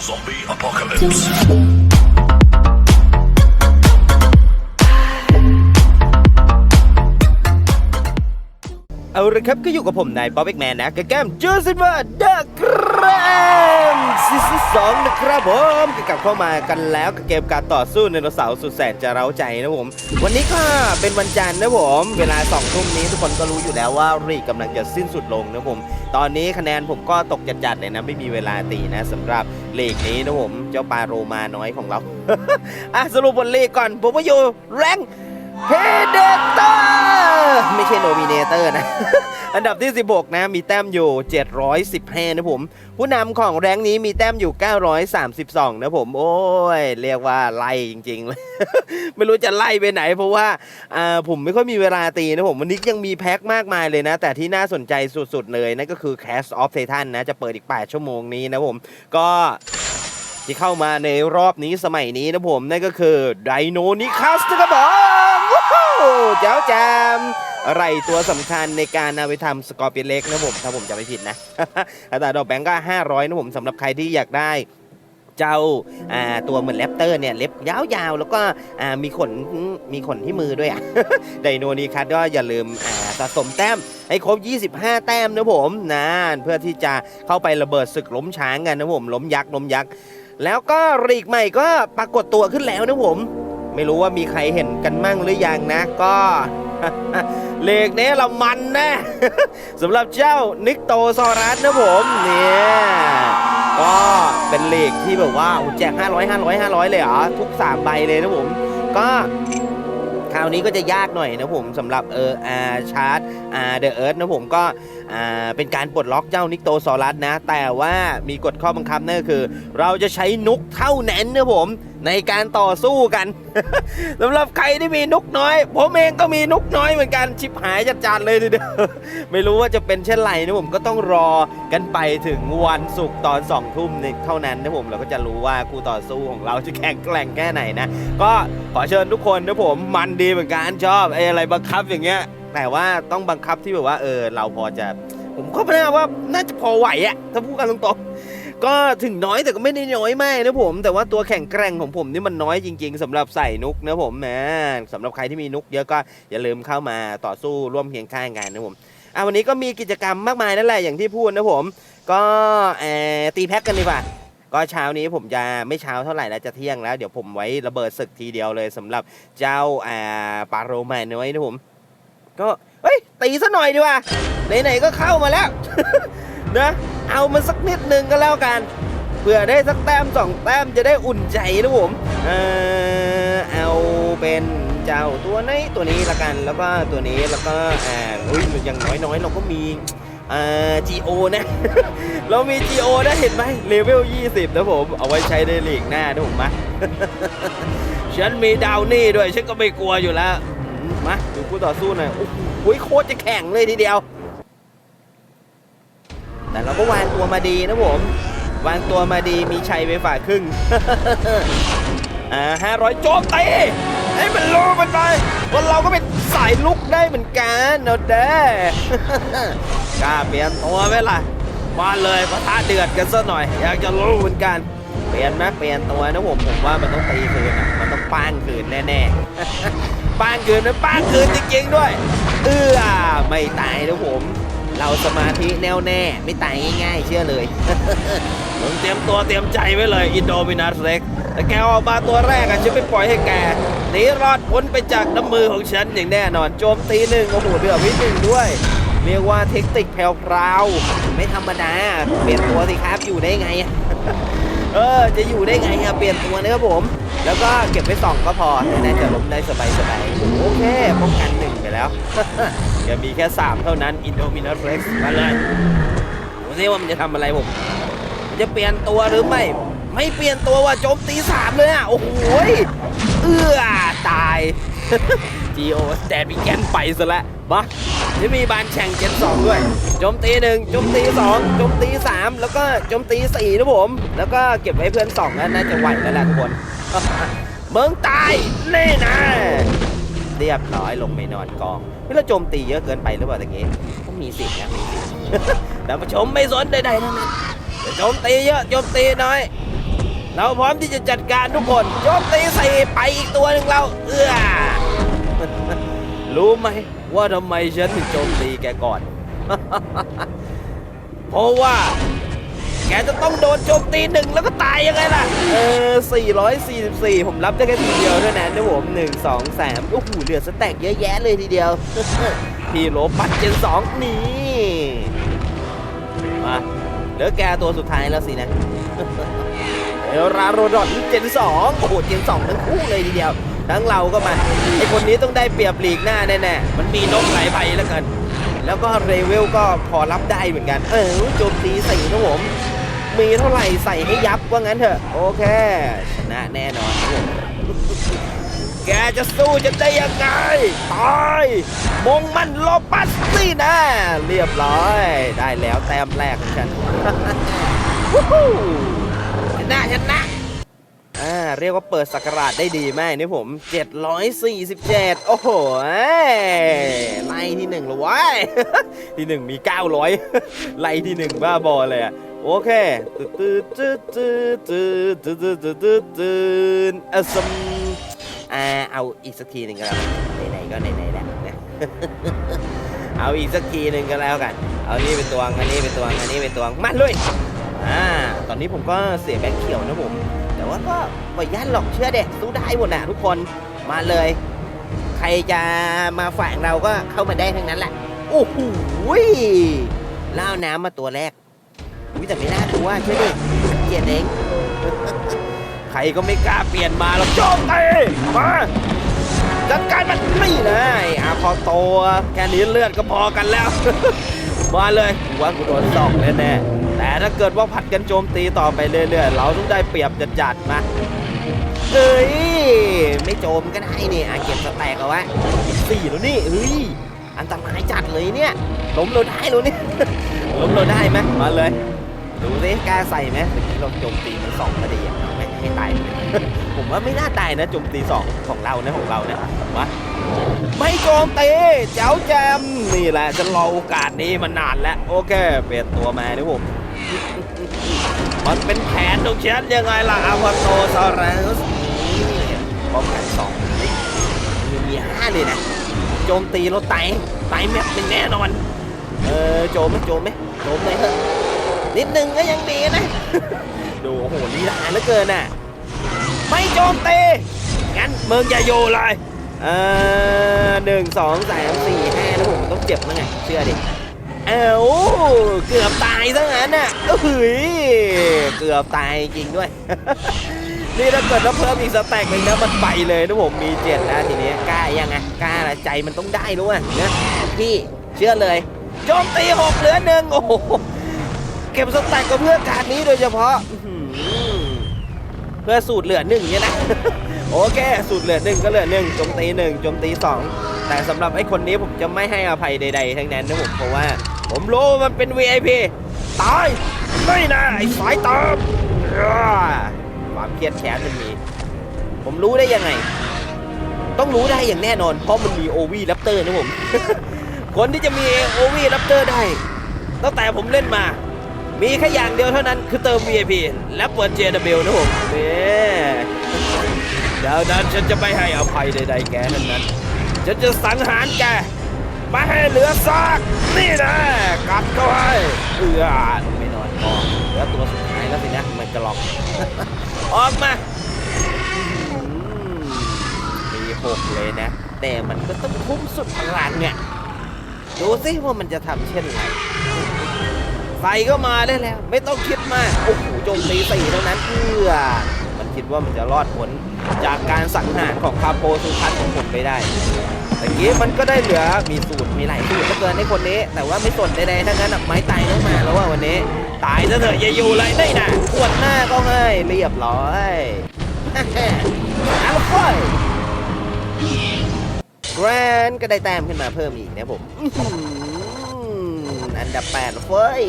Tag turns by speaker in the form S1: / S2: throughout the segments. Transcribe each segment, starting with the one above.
S1: Zombie apocalypse.
S2: เอาละครับก็อยู่กับผมนายป๊อปเอ็กแมนนะกับแก้มจูซิเวอร์เดอะกรมซีซั่นสองนะครับผมก็กลับเข้ามากันแล้วกับเกมการต่อสู้ไดโนเสาร์สุดแสนจะเร้าใจนะผม วันนี้ก็เป็นวันจันทร์นะผม เวลาสองทุ่มนี้ทุกคนก็รู้อยู่แล้วว่ารีกกำลังจะสิ้นสุดลงนะผม ตอนนี้คะแนนผมก็ตกจัดๆเลยนะไม่มีเวลาตีนะสำหรับลีกนี้นะผม เจ้าปลาโรมาน้อยของเราอะสรุปบนลีกก่อนผมว่าอยู่แรง เพเดเตอร์ไม่ใช่โนมิเนเตอร์นะ อันดับที่ 16 นะ มีแต้มอยู่ 715 นะผม ผู้นำของแรงนี้มีแต้มอยู่ 932 นะผม โอ้ย เรียกว่าไล่จริงๆเลย ไม่รู้จะไล่ไปไหน เพราะว่าอ่าผมไม่ค่อยมีเวลาตีนะผม วันนี้ยังมีแพ็คมากมายเลยนะ แต่ที่น่าสนใจสุดๆเลยนั่นก็คือ Cast of Titan นะ จะเปิดอีก 8 ชั่วโมงนี้นะผม ก็ที่เข้ามาในรอบนี้สมัยนี้นะผมนั่นก็คือไดโนนิคัสนะครับผม เจ้าแจมอะไรตัวสำคัญในการเอาไปทำสกอร์เปียนเล็กนะผม ถ้าผมจะไม่ผิดนะแต่ดอกแบงก์ก็ 500 นะผมสำหรับใครที่อยากได้เจ้าตัวเหมือนแรปเตอร์เนี่ยเล็บยาวๆ แล้วก็มีขนมีขนที่มือด้วยอะไดโนนิคัสก็อย่าลืมสะสมแต้มให้ครบ 25 แต้มนะผมนะเพื่อที่จะเข้าไประเบิดศึกล้มช้างกันนะผมล้มยักษ์ล้มยักษ์แล้วก็รีกใหม่ก็ปรากฏตัวขึ้นแล้วนะผม ไม่รู้ว่ามีใครเห็นกันมั่งหรือยังนะก็เลกนี้เรามันนะสำหรับเจ้านิกโตซอรัสนะผมเนี่ยก็เป็นเลกที่แบบว่าโอ้แจก 500 500 500 เลยเหรอทุก 3 ใบเลยนะผม ก็คราวนี้ก็จะยากหน่อยนะผมสำหรับเอออาชาร์ตอาเดอะเอิร์ธนะผมก็ เป็นการปลดล็อกเจ้านิกโตซอรัสนะ แต่ว่ามีกฎข้อบังคับนั่นก็คือ เราจะใช้นุกเท่านั้นนะผม ในการต่อสู้กันสำหรับใครที่มีนุกน้อย ผมเองก็มีนุกน้อยเหมือนกันชิบหายจัดๆเลยทีเดียวไม่รู้ว่าจะเป็นเช่นไรนะผมก็ต้องรอกันไปถึงวันศุกร์ตอนสองทุ่มเท่านั้นนะผมเราก็จะรู้ว่าคู่ต่อสู้ของเราจะแข็งแกร่งแค่ไหนนะ ก็ขอเชิญทุกคนนะผมมันดีเหมือนกันชอบไอ้อะไรบังคับอย่างเงี้ย แต่ว่าต้องบังคับที่แบบว่าเออเราพอจะ ผมก็ไม่น่าว่าน่าจะพอไหวอะถ้าพูดกันตรงๆก็ถึงน้อยแต่ก็ไม่ได้น้อยมากนะผม แต่ว่าตัวแข่งแกร่งของผมนี่มันน้อยจริง ๆสำหรับใส่นุกนะผมนะสำหรับใครที่มีนุกเยอะก็อย่าลืมเข้ามาต่อสู้ร่วมเคียงข้างกันนะผมอะวันนี้ก็มีกิจกรรมมากมายนั่นแหละอย่างที่พูดนะผม ก็เออตีแพ็กกันดีกว่าก็เช้านี้ผมจะไม่เช้าเท่าไหร่แล้วจะเที่ยงแล้ว เดี๋ยวผมไว้ระเบิดศึกทีเดียวเลยสำหรับเจ้าอ่าปาโรมาน้อยนะผม ก็เฮ้ยตีซะหน่อยดีกว่าไหนๆก็เข้ามาแล้ว นะเอามันสักนิดนึงก็แล้วกันเผื่อได้สักแต้มสองแต้มจะได้อุ่นใจนะผมเออเอาเป็นเจ้าตัวนี้ตัวนี้ละกันแล้วก็ตัวนี้แล้วก็อ่าอุ้ยอย่างน้อยๆ เราก็มีอ่า GO นะ เรามี GO นะเห็นไหมเลเวล 20 นะผม เอาไว้ใช้ในลีกหน้านะผมมาฉันมีดาวนี่ด้วย ฉันก็ไม่กลัวอยู่แล้ว มาดูคู่ต่อสู้หน่อยโอ้โหโคตรจะแข่งเลยทีเดียว แต่เราก็วางตัวมาดีนะผม วางตัวมาดีมีชัยไปฝ่าครึ่ง อ่าห้าร้อยโจมตีให้มันรู้มันไปว่าเราก็เป็นสายลุกได้เหมือนกันเนอะเด้กล้าเปลี่ยนตัวไหมล่ะมาเลยปะทะเดือดกันซะหน่อย อยากจะรู้เหมือนกันเปลี่ยนไหมเปลี่ยนตัวนะผมผมว่ามันต้องตีคืนอะมันต้องป้างคืนแน่ๆ ป้างคืนนะป้างคืนจริงๆด้วย เอื้อไม่ตายนะผม เราสมาธิแน่วแน่ ไม่ตายง่ายๆ เชื่อเลยมึงเตรียมตัวเตรียมใจไว้เลยอินโดมินัสเล็กแต่แกออกมาตัวแรกอะฉันไม่ปล่อยให้แกหนีรอดพ้นไปจากน้ำมือของฉันอย่างแน่นอนโจมตีหนึ่งโอ้โหเดือดวิหนึ่งด้วยเรียกว่าเทคนิคแพรวๆไม่ธรรมดาเปลี่ยนตัวสิครับอยู่ได้ไง เออ จะอยู่ได้ไงอะเปลี่ยนตัวนะครับผม แล้วก็เก็บไว้สองก็พอน่จะล้มได้สบายสบายโอเคป้องกันหนึ่งไปแล้วอย่ามีแค่ 3 เท่านั้นอินโดมินัสเร็กมาเลยดูซิว่ามันจะทำอะไรผมมันจะเปลี่ยนตัวหรือไม่ ไม่เปลี่ยนตัวว่ะโจมตีสามเลยอะ โอ้โหยเอือตาย จีโอแดดมีแกนไปซะแล้วมาที่มีบานแข่งเจนสองด้วยโจมตีหนึ่งโจมตีสองโจมตีสามแล้วก็โจมตีสี่นะผม แล้วก็เก็บไว้เพื่อนสองนะน่าจะไหวแล้วแหละทุกคนเมืองตายเล่นะเรียบร้อยลงไปนอนกองนี่เราโจมตีเยอะเกินไปหรือเปล่าตะกี้ก็มีสิทธิ์นะมีสิทธิ์แต่ผู้ชมไม่สนใดๆทั้งนั้นโจมตีเยอะโจมตีน้อยเราพร้อมที่จะจัดการทุกคนโจมตีใส่ไปอีกตัวหนึ่งเราเอื้อ รู้ไหมว่าทำไมฉันถึงโจมตีแกก่อน เพราะว่า แกจะต้องโดนโจมตีหนึ่งแล้วก็ตายยังไงล่ะ เออ 444 ผมรับได้แค่ทีเดียวเท่านั้นนะผม 1 2 3 โอ้โหเหลือสแต็กเยอะแยะเลยทีเดียว พี่โลปัดเจน2นี่ มาเหลือแกตัวสุดท้ายแล้วสินะเอลราโรดอนเจน2โอ้โห เจน2ทั้งคู่เลยทีเดียว ทั้งเราก็มาไอคนนี้ต้องได้เปรียบหลีกหน้าแน่ๆมันมีนกไหลายใบแล้วกัน แล้วก็เรเวลก็พอรับได้เหมือนกัน เออโจมตีสี่นะผมมีเท่าไหร่ใส่ให้ยับว่างั้นเถอะ โอเค ชนะแน่นอนครับผมแกจะสู้จะได้ยังไงตายมงมันโลปัสนี่นะ เรียบร้อย ได้แล้วแต้มแรกของฉันชนะชนะ เรียกว่าเปิดสักราชได้ดีมากนี่ผม 747 โอ้โห้ไล่ที่หนึ่งเหรอวะที่หนึ่งมี 900 ไล่ที่หนึ่งบ้าบอเลยอะโอเคตืดตืดตืดตืดตืดตืดตืดตืดตืดอะซัมอ่าเอาอีกสักทีหนึ่งก็แล้วไหนๆก็ไหนๆแหละนะเอาอีกสักทีหนึ่งก็แล้วกัน เอานี่เป็นตัวงอันนี้เป็นตัวงอันนี้เป็นตัวงมาเลยอ่าตอนนี้ผมก็เสียแบงค์เขียวนะผม แต่ว่าก็ไม่ย่านหรอกเชื่อเด็สู้ได้หมดนะทุกคนมาเลย ใครจะมาฝ่ายเราก็เข้ามาได้ทั้งนั้นแหละ โอ้โหยล่าน้ำมาตัวแรกอุ้ยแต่ไม่น่ากลัวเชื่อดิเกลียดเองใครก็ไม่กล้าเปลี่ยนมาหรอกโจมตีมาจัดการมันนี่เลยอาพอโตแค่นี้เลือดก็พอกันแล้ว มาเลยว่ากูโดนสองแน่ๆ แต่ถ้าเกิดว่าผัดกันโจมตีต่อไปเรื่อยๆ เราต้องได้เปรียบจัดๆมาเอ้ยไม่โจมก็ได้นี่อาเก็บสแต็กเอาไว้สี่แล้วนี่เฮ้ยอันตรายจัดเลยเนี่ยล้มเราได้แล้วนี่ล้มเราได้ไหมมาเลยดูสิกล้าใส่ไหมเมื่อกี้เราโจมตีมันสองพอดีไม่ให้ตายผมว่าไม่น่าตายนะโจมตีสองของเรานะของเรานะมาไม่โจมตีเจ้าแจมนี่แหละฉันรอโอกาสนี้มานานแล้วโอเค เปลี่ยนตัวมาดิผม มันเป็นแผนของฉันยังไงล่ะอาวโตซารัสป้องกันสองมีมีห้าเลยนะ โจมตีเราไตไตแมปหนึ่งแน่นอน เออโจมไหมโจมไหมโจมเลยเถอะนิดนึงก็ยังดีนะ ดูโอ้โหลีลาเหลือเกินน่ะ ไม่โจมตีงั้นเมึงอย่าโยเลยเออหนึ่งสองสามสี่ห้าแล้วผมต้องเจ็บมั้งไงเชื่อดิ เอ้าเกือบตายซะงั้นน่ะเอ้ยเกือบตายจริงด้วย นี่ถ้าเกิดว่าเพิ่มอีกสแต็กหนึ่งนะมันไปเลยนะผมมีเจ็ดนะทีนี้กล้ายังไงกล้าละใจมันต้องได้รู้อะนะพี่เชื่อเลยโจมตีหกเหลือหนึ่งโอ้โหเก็บสแต็กก็เพื่อการนี้โดยเฉพาะเพื่อสูตรเหลือหนึ่งเนี่ยนะโอเค สูตรเหลือหนึ่งก็เหลือหนึ่งโจมตีหนึ่งโจมตีสองแต่สำหรับไอ้คนนี้ผมจะไม่ให้อภัยใด ๆ ทั้งนั้นนะผมเพราะว่า ผมรู้มันเป็น VIP ตาย ไม่นะไอ้สายตามความเครียดแค้นมันมี ผมรู้ได้ยังไง ต้องรู้ได้อย่างแน่นอน เพราะมันมีโอวีแรปเตอร์นะผม คนที่จะมีโอวีแรปเตอร์ได้ ตั้งแต่ผมเล่นมา มีแค่อย่างเดียวเท่านั้นคือเติม VIP และเปิด JW นะผมเนี่ยดันั้นฉันจะไม่ให้อภัยใดๆแกทั้งนั้นฉันจะสังหารแก ไม่ให้เหลือซากนี่นะกัดเข้าให้เอือไม่นอนพอเหลือตัวสุดท้ายแล้วสินะมันจะหลอกออกมามีหกเลยนะ แต่มันก็ต้องคุ้มสุดพลังเนี่ยดูสิว่ามันจะทำเช่นไรใส่ก็มาได้แล้ว ไม่ต้องคิดมากโอ้โหโจมตีสี่เท่านั้นเอื้อมันคิดว่ามันจะรอดผลจากการสังหารของคาโปสุพันของผมไปได้ ต่กี้มันก็ได้เหลือมีสูตรมีหลายสูตรเหลือเกินในคนนี้ แต่ว่าไม่สนใดๆทั้งนั้นไม้ตายต้องมาแล้วว่าวันนี้ ตายซะเถอะอย่าอยู่เลยได้นะขวดหน้าก็ให้เรียบร้อยเอาไฟแกรนก็ได้แต้มขึ้นมาเพิ่มอีกนะผมอันดับแปดเฟ้ย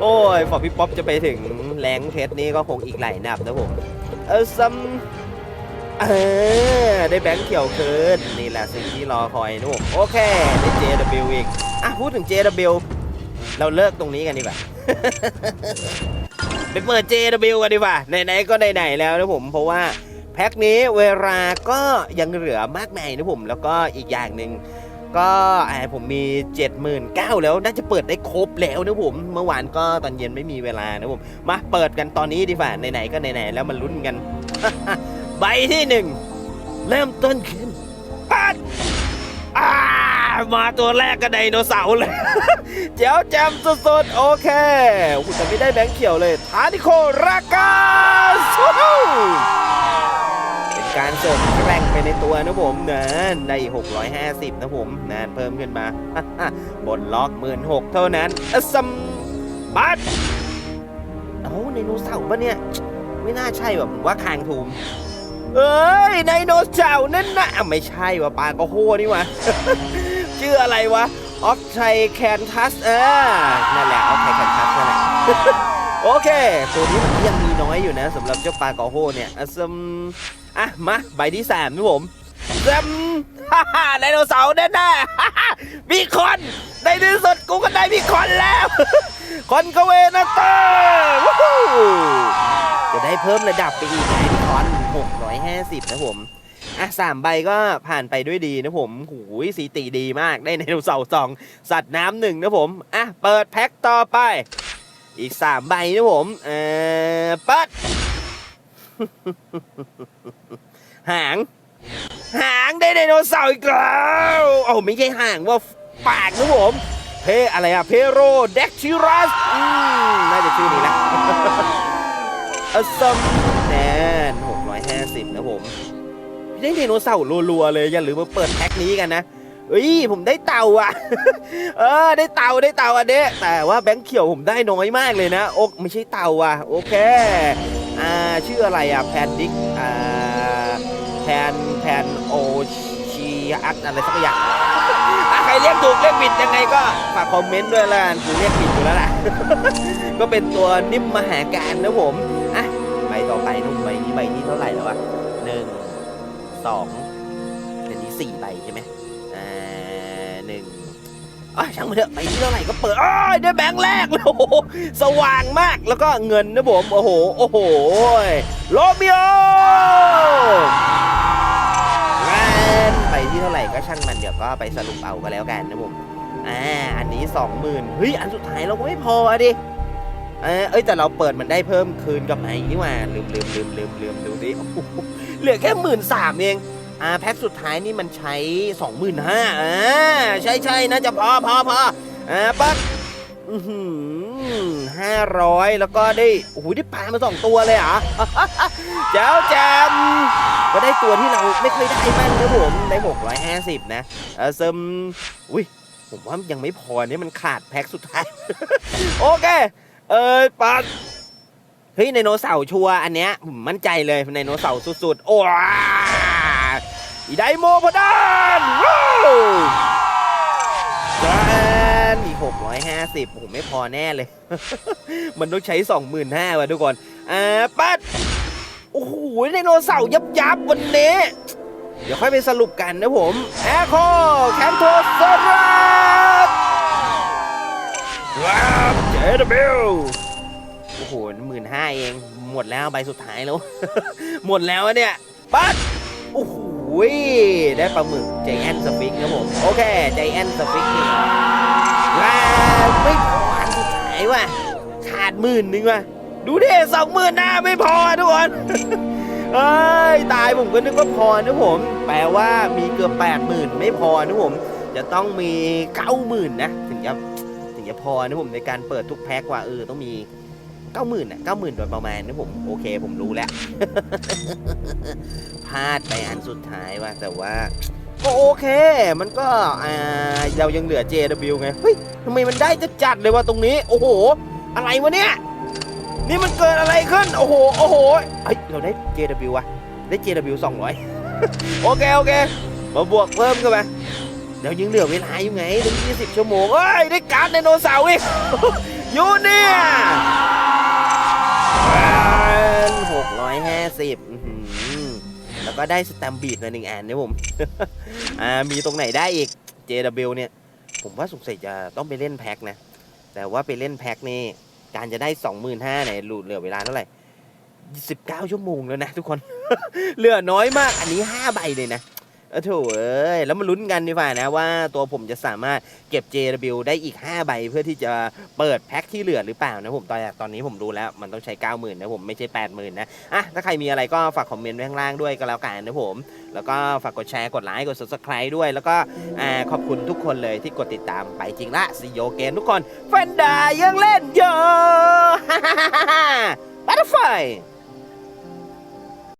S2: โอ้ยพอพี่ป๊อปจะไปถึงแรงเพชรนี่ก็คงอีกหลายนับนะผม เออซัม เออ ได้แบงค์เขียวคืนนี่แหละสิ่งที่รอคอยนะผมโอเค ได้ JW อีก อะ พูดถึง JW เราเลิกตรงนี้กันดีกว่าไปเปิด JW กันดีกว่า ไหนๆ ก็ไหนๆ แล้วนะผม เพราะว่าแพ็คนี้เวลาก็ยังเหลือมากมายนะผม แล้วก็อีกอย่างหนึ่งก็อ่าผมมี 79,000แล้วน่าจะเปิดได้ครบแล้วนะผม เมื่อวานก็ตอนเย็นไม่มีเวลานะผม มาเปิดกันตอนนี้ดีกว่าไหนๆก็ไหนๆแล้วมันลุ้นกัน ใบที่หนึ่งเริ่มต้นขึ้นปัดอ่ามาตัวแรกก็ไดโนเสาร์เลย เจ้าแจมสุดๆ โอเคโอ้โหแต่ไม่ได้แบงค์เขียวเลยทานิโครากาสวู้ฮู้เป็นการเสริมแกร่งไปในตัวนะผมนะใน650 นะผมนานเพิ่มขึ้นมาบนล็อก16,000เท่านั้นอะซัมบัตเอ้าไดโนเสาร์ปะเนี่ย ไม่น่าใช่ว่ะผมว่าคางทูม เอ้ยไดโนเสาร์นั่นนะไม่ใช่ว่ะปลากระโหนี่วะชื่ออะไรวะออฟไทแคนทัสเออนั่นแหละออฟไทแคนทัสนั่นแหละโอเคตัวนี้มันยังมีน้อยอยู่นะสำหรับเจ้าปลากระโหเนี่ยอะซึมอะมาใบที่สามนะผมซึมฮ่าฮ่าไดโนเสาร์แน่ๆฮ่าฮ่ามีคนในที่สุดกูก็ได้มีคนแล้วคอนกเวนาเตอร์จะได้เพิ่มระดับไปอีกไงพี่คอน 650 นะผม อะสามใบก็ผ่านไปด้วยดีนะผมหูยสีตีดีมากได้ไดโนเสาร์สอง สัตว์น้ำหนึ่งนะผม อะ เปิดแพ็คต่อไป อีกสามใบนะผม เอ่อเปิด หาง หางได้ไดโนเสาร์อีกแล้วโอ้าไม่ใช่หางว่าปากนะผม เพอะไรอะเพโรเด็กชิรัส อืม น่าจะชื่อนี้นะอซัมแน น650นะผมได้ไดโนเสาร์รัวๆเลยอย่าลืมมาเปิดแพ็คนี้กันนะเอ้ยผมได้เต่าอะ เออ ได้เต่าได้เต่าอันนี้แต่ว่าแบงค์เขียวผมได้น้อยมากเลยนะโอกไม่ใช่เต่าอะ โอเค อ่าชื่ออะไรอะแพนดิกอ่าแพนแพนโอชีอักอะไรสักอย่างใครเรียกถูกเรียกผิดยังไงก็ฝากคอมเมนต์ด้วยละกันกูเรียกผิดอยู่แล้วล่ะ ก็เป็นตัวนิ่มมหาการนะผมอะ ใบนี้เท่าไหร่แล้ววะหนึ่งสองอันนี้สี่ใบใช่ไหมอ่าหนึ่งอะช่างมันเถอะใบที่เท่าไหร่ก็เปิดอ้อยได้แบงค์แรกเลยโอ้โหสว่างมากแล้วก็เงินนะผมโอ้โหโอ้โหโรมิโอแนใบที่เท่าไหร่ก็ช่างมันเดี๋ยวก็ไปสรุปเอาก็แล้วกันนะผมอ่าอันนี้สองหมื่นเฮ้ยอันสุดท้ายเราก็ไม่พออะดิ เออเอ้ยแต่เราเปิดมันได้เพิ่มคืนกับไอ้นี่หว่าลืมลืมลืมลืมลืมดูสิเหลือแค่หมื่นสามเองอ่าแพ็คสุดท้ายนี่มันใช้สองหมื่นห้าอ่าใช่ใช่น่าจะพอพอพออ่าปั๊บห้าร้อยแล้วก็ได้โอ้โหได้ปลามาสองตัวเลยอะเจ้าแจมก็ได้ตัวที่เราไม่เคยได้มันนะผมได้หกร้อยห้าสิบนะเออซึมอุ้ยผมว่ายังไม่พอเนี่ยมันขาดแพ็คสุดท้าย โอเค เอ้ยปัดเฮ้ยไดโนเสาร์ชัวร์อันเนี้ยผมมั่นใจเลยไดโนเสาร์สุดๆ โอ้ว้าอีไดโมพดานว้าวนอีกหกร้อยห้าสิบผมไม่พอแน่เลย มันต้องใช้สองหมื่นห้าว่ะทุกคนอ่าปัดโอ้โหไดโนเสาร์ยับยับวันนี้ เดี๋ยวค่อยไปสรุปกันนะผมแอคโคแคนโทสรัสครับ เจดบิลโอ้โหหมื่นห้าเอง หมดแล้วใบสุดท้ายแล้ว หมดแล้วเนี่ย ปั๊ดโอ้โหได้ปลาหมึกใจแอนสฟิกนะผม โอเคใจแอนสฟิกว้าวไม่พออันสุดท้ายว่ะ ขาดหมื่นนึงว่ะ ดูดิสองหมื่นหน้าไม่พอทุกคนเอ้ยตายผมก็นึกว่าพอนะผม แปลว่ามีเกือบแปดหมื่นไม่พอนะผม จะต้องมีเก้าหมื่นนะ ถึงจะ จะพอนะผมในการเปิดทุกแพ็คว่าเออต้องมีเก้าหมื่นอะเก้าหมื่นโดยประมาณนะผมโอเคผมรู้แล้วพลาดไปอันสุดท้ายว่าแต่ว่าก็โอเค มันก็อ่าเรายังเหลือ JW ไงเฮ้ยทำไมมันได้จะจัดเลยว่าตรงนี้ โอ้โห อะไรวะเนี่ย นี่มันเกิดอะไรขึ้น โอ้โหโอ้โหเฮ้ยเราได้ JW ว่ะได้ JW 200 โอเค โอเค มาบวกเพิ่มกันไป เดี๋ยวยังเหลือเวลาอยู่ไงถึง20 ชั่วโมงเอ้ยได้การ์ดไดโนเสาร์อีกอยู่เนี่ยหกร้อยห้าสิบแล้วก็ได้สแตมบีดมาหนึ่งอันนะผม อ่ามีตรงไหนได้อีก JW เนี่ย ผมว่าสงสัยจะต้องไปเล่นแพ็คนะ แต่ว่าไปเล่นแพ็คนี่ การจะได้25,000เนี่ยเหลือเวลาเท่าไหร่19ชั่วโมงแล้วนะทุกคน เหลือน้อยมากอันนี้5ใบเลยนะ อโถเอ้ยแล้วมาลุ้นกันดีกว่านะว่าตัวผมจะสามารถเก็บ JW ได้อีก 5 ใบ เพื่อที่จะเปิดแพ็คที่เหลือหรือเปล่านะผมตอนตอนนี้ผมรู้แล้วมันต้องใช้ 90,000นะผมไม่ใช่ 80,000นะอะถ้าใครมีอะไรก็ฝากคอมเมนต์ไว้ข้างล่างด้วยก็แล้วกันนะผม แล้วก็ฝากกดแชร์กดไลค์กด subscribe ด้วย แล้วก็อ่าขอบคุณทุกคนเลยที่กดติดตามไปจริงละซีโยเกนทุกคนแฟนดายังเล่นอยู่บัตเตอร์ไฟ